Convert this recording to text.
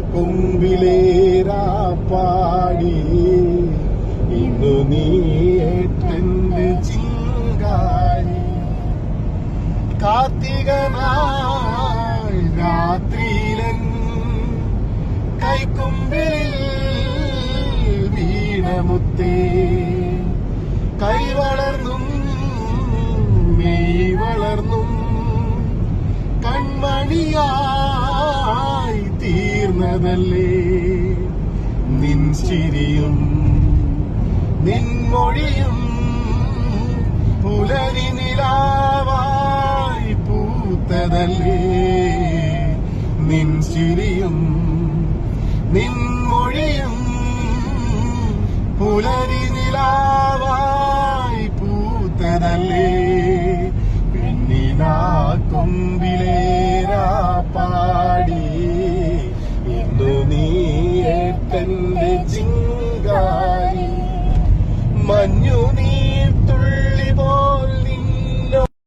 കൊമ്പിലേരാ പാടി. ഇന്നു നീ ഏറ്റെന്റെ ചിങ്കാരി. കാർത്തികനാൾ രാത്രിയിലൻ കൈക്കുമ്പിൽ വീണമുത്തേ. കൈ വളർന്നും മെയ് വളർന്നും കൺമണിയായി തീർന്നതല്ലേ നിൻ ചിരിയും നിൻമൊഴിയും പുലരി നിലാവായി പൂത്തതല്ലേ? നിൻ ചിരിയും നിൻമൊഴിയും പുലരി നിലാവായി പൂത്തതല്ലേ? പെണ്ണിനാ കൊമ്പിലേരാ തന്റെ ചിങ്കാരി. മഞ്ഞു നീ തുള്ളി പോയി